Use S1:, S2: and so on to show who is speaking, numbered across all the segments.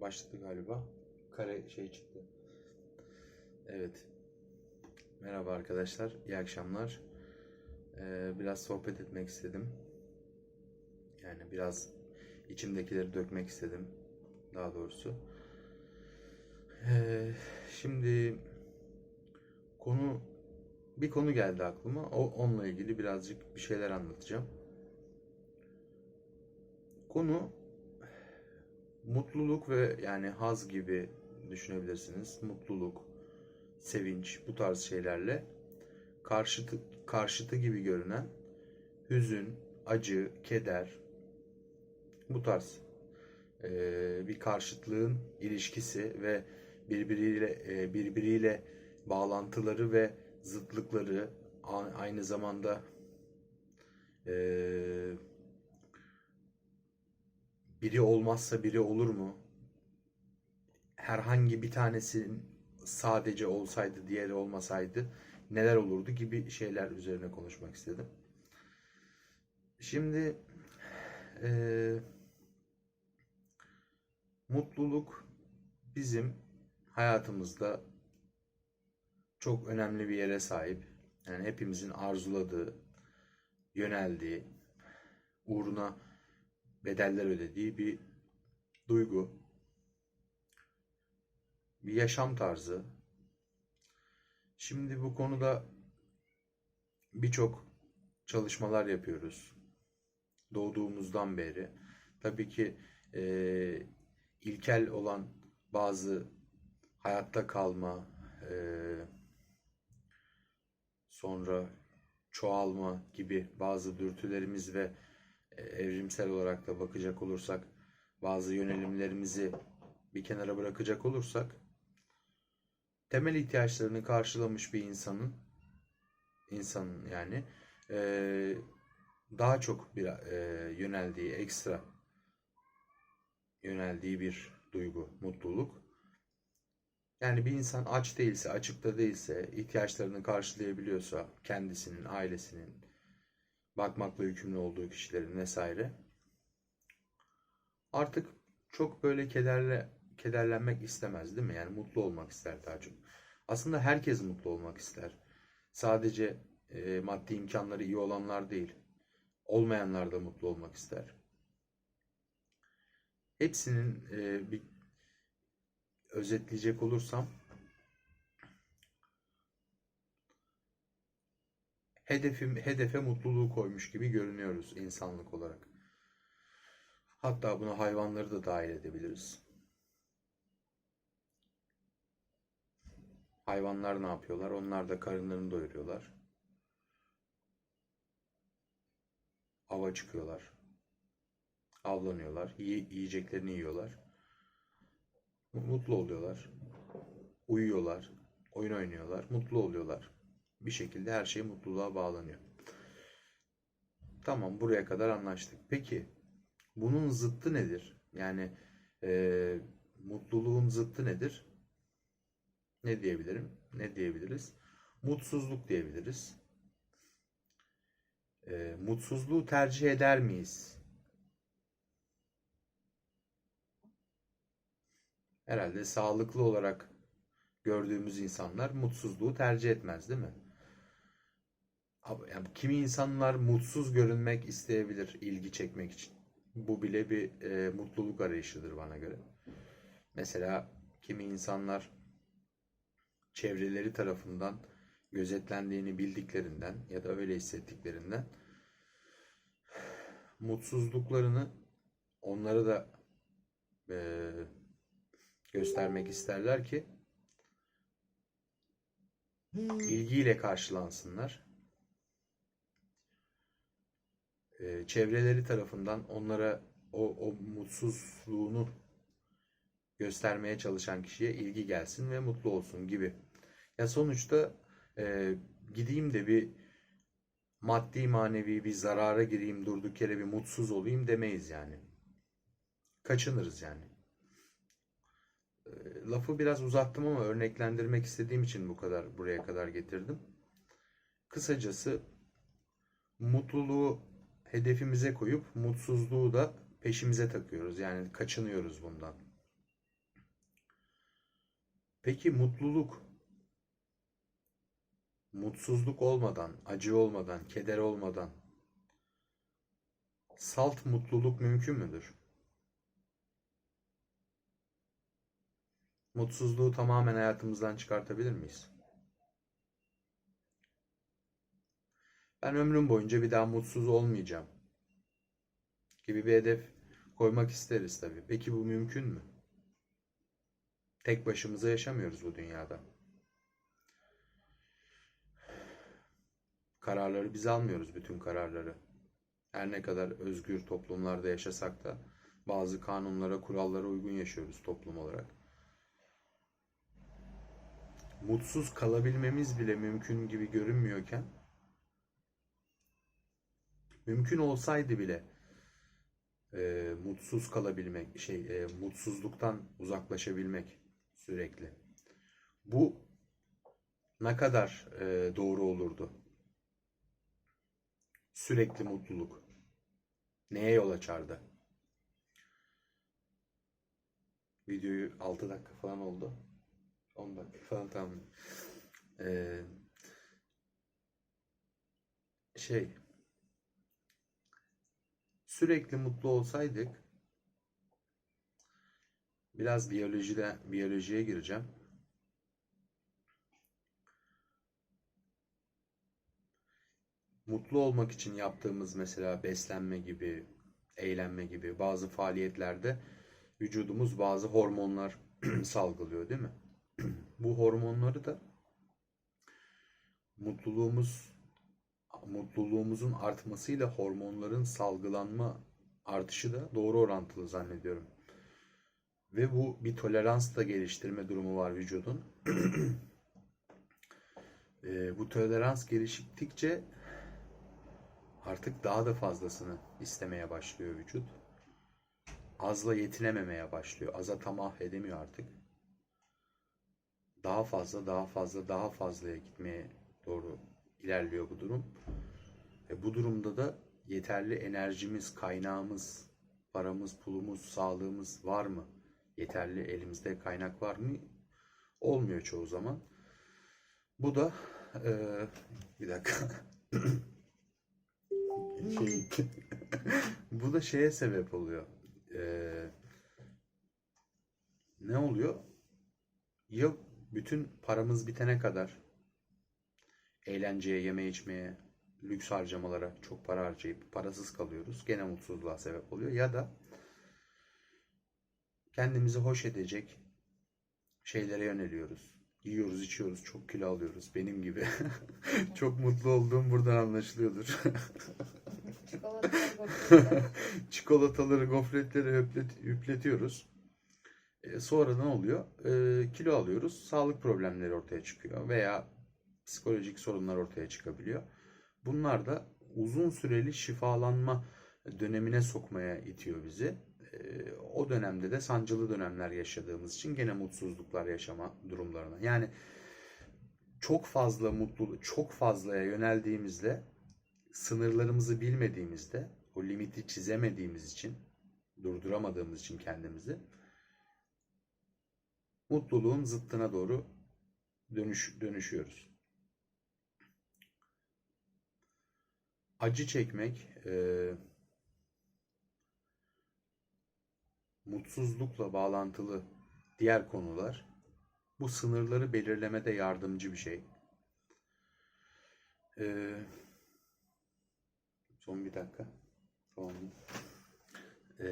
S1: başladı galiba. Kare şey çıktı. Evet. Merhaba arkadaşlar. İyi akşamlar. Ee, biraz sohbet etmek istedim. Yani biraz içimdekileri dökmek istedim. Daha doğrusu. Ee, şimdi konu bir konu geldi aklıma. O onunla ilgili birazcık bir şeyler anlatacağım. Konu mutluluk ve yani haz gibi düşünebilirsiniz. Mutluluk, sevinç bu tarz şeylerle karşıtı karşıtı gibi görünen hüzün, acı, keder bu tarz eee, bir karşıtlığın ilişkisi ve birbiriyle eee, birbiriyle bağlantıları ve zıtlıkları aynı zamanda eee, biri olmazsa biri olur mu? Herhangi bir tanesinin sadece olsaydı, diğeri olmasaydı neler olurdu gibi şeyler üzerine konuşmak istedim. Şimdi eee, mutluluk bizim hayatımızda çok önemli bir yere sahip. Yani hepimizin arzuladığı, yöneldiği, uğruna bedeller ödediği bir duygu, bir yaşam tarzı. Şimdi bu konuda birçok çalışmalar yapıyoruz. Doğduğumuzdan beri. Tabii ki eee, ilkel olan bazı hayatta kalma, eee, sonra çoğalma gibi bazı dürtülerimiz ve e, evrimsel olarak da bakacak olursak bazı yönelimlerimizi bir kenara bırakacak olursak temel ihtiyaçlarını karşılamış bir insanın insanın yani e, daha çok bir e, yöneldiği ekstra yöneldiği bir duygu, mutluluk. Yani bir insan aç değilse, açıkta değilse, ihtiyaçlarını karşılayabiliyorsa, kendisinin, ailesinin, bakmakla yükümlü olduğu kişilerin vesaire, artık çok böyle kederle kederlenmek istemez değil mi? Yani mutlu olmak ister daha çok. Aslında herkes mutlu olmak ister. Sadece e, maddi imkanları iyi olanlar değil, olmayanlar da mutlu olmak ister. Hepsinin e, bir özetleyecek olursam hedefim hedefe mutluluğu koymuş gibi görünüyoruz insanlık olarak. Hatta buna hayvanları da dahil edebiliriz. Hayvanlar ne yapıyorlar? Onlar da karınlarını doyuruyorlar. Ava çıkıyorlar. Avlanıyorlar. Yiy- yiyeceklerini yiyorlar. Mutlu oluyorlar. Uyuyorlar. Oyun oynuyorlar. Mutlu oluyorlar. Bir şekilde her şey mutluluğa bağlanıyor. Tamam buraya kadar anlaştık. Peki bunun zıttı nedir? Yani eee, mutluluğun zıttı nedir? Ne diyebilirim? Ne diyebiliriz? Mutsuzluk diyebiliriz. Eee, mutsuzluğu tercih eder miyiz? Herhalde sağlıklı olarak gördüğümüz insanlar mutsuzluğu tercih etmez, değil mi? Yani kimi insanlar mutsuz görünmek isteyebilir ilgi çekmek için. Bu bile bir e, mutluluk arayışıdır bana göre. Mesela kimi insanlar çevreleri tarafından gözetlendiğini bildiklerinden ya da öyle hissettiklerinden mutsuzluklarını onlara da e, göstermek isterler ki ilgiyle karşılansınlar. Ee, çevreleri tarafından onlara o, o mutsuzluğunu göstermeye çalışan kişiye ilgi gelsin ve mutlu olsun gibi. Ya sonuçta e, gideyim de bir maddi manevi bir zarara gireyim durduk yere bir mutsuz olayım demeyiz yani. Kaçınırız yani. E, Lafı biraz uzattım ama örneklendirmek istediğim için bu kadar buraya kadar getirdim. Kısacası mutluluğu hedefimize koyup mutsuzluğu da peşimize takıyoruz. Yani kaçınıyoruz bundan. Peki mutluluk, mutsuzluk olmadan, acı olmadan, keder olmadan salt mutluluk mümkün müdür? Mutsuzluğu tamamen hayatımızdan çıkartabilir miyiz? Ben ömrüm boyunca bir daha mutsuz olmayacağım gibi bir hedef koymak isteriz tabii. Peki bu mümkün mü? Tek başımıza yaşamıyoruz bu dünyada. Kararları biz almıyoruz bütün kararları. Her ne kadar özgür toplumlarda yaşasak da bazı kanunlara, kurallara uygun yaşıyoruz toplum olarak. Mutsuz kalabilmemiz bile mümkün gibi görünmüyorken mümkün olsaydı bile e, mutsuz kalabilmek, şey, e, mutsuzluktan uzaklaşabilmek sürekli. Bu ne kadar e, doğru olurdu? Sürekli mutluluk. Neye yol açardı? Videoyu 6 dakika falan oldu. 10 dakika falan tamam. Ee, şey sürekli mutlu olsaydık biraz biyolojide biyolojiye gireceğim. Mutlu olmak için yaptığımız mesela beslenme gibi, eğlenme gibi bazı faaliyetlerde vücudumuz bazı hormonlar salgılıyor değil mi? Bu hormonları da mutluluğumuz mutluluğumuzun artmasıyla hormonların salgılanma artışı da doğru orantılı zannediyorum. Ve bu bir tolerans da geliştirme durumu var vücudun. e, bu tolerans geliştikçe artık daha da fazlasını istemeye başlıyor vücut. Azla yetinememeye başlıyor. Aza tamah edemiyor artık. Daha fazla, daha fazla, daha fazlaya gitmeye doğru ilerliyor bu durum. E bu durumda da yeterli enerjimiz, kaynağımız, paramız, pulumuz, sağlığımız var mı? Yeterli elimizde kaynak var mı? Olmuyor çoğu zaman. Bu da e, bir dakika. şey, bu da şeye sebep oluyor. E, ne oluyor? Ya bütün paramız bitene kadar eğlenceye, yeme içmeye, lüks harcamalara çok para harcayıp parasız kalıyoruz. Gene mutsuzluğa sebep oluyor. Ya da kendimizi hoş edecek şeylere yöneliyoruz. Yiyoruz, içiyoruz, çok kilo alıyoruz. Benim gibi. çok mutlu olduğum buradan anlaşılıyordur. Çikolataları, gofretleri üplet- üpletiyoruz. E, sonra ne oluyor? E, kilo alıyoruz. Sağlık problemleri ortaya çıkıyor. Veya psikolojik sorunlar ortaya çıkabiliyor. Bunlar da uzun süreli şifalanma dönemine sokmaya itiyor bizi. Ee, O dönemde de sancılı dönemler yaşadığımız için gene mutsuzluklar yaşama durumlarına. Yani çok fazla mutluluk, çok fazlaya yöneldiğimizde sınırlarımızı bilmediğimizde o limiti çizemediğimiz için durduramadığımız için kendimizi mutluluğun zıttına doğru dönüş, dönüşüyoruz. Acı çekmek, e, mutsuzlukla bağlantılı diğer konular bu sınırları belirlemede yardımcı bir şey. E, son bir dakika. Tamam. E,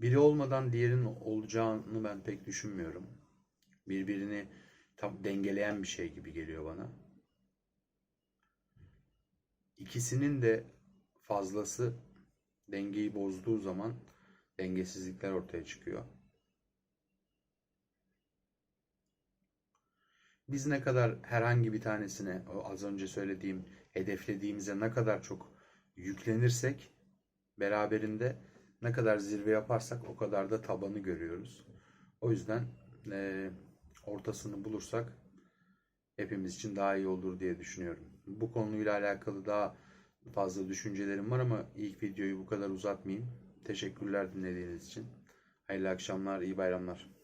S1: biri olmadan diğerinin olacağını ben pek düşünmüyorum. Birbirini tam dengeleyen bir şey gibi geliyor bana. İkisinin de fazlası dengeyi bozduğu zaman dengesizlikler ortaya çıkıyor. Biz ne kadar herhangi bir tanesine o az önce söylediğim hedeflediğimize ne kadar çok yüklenirsek beraberinde ne kadar zirve yaparsak o kadar da tabanı görüyoruz. O yüzden eee, ortasını bulursak hepimiz için daha iyi olur diye düşünüyorum. Bu konuyla alakalı daha fazla düşüncelerim var ama ilk videoyu bu kadar uzatmayayım. Teşekkürler dinlediğiniz için. Hayırlı akşamlar, iyi bayramlar.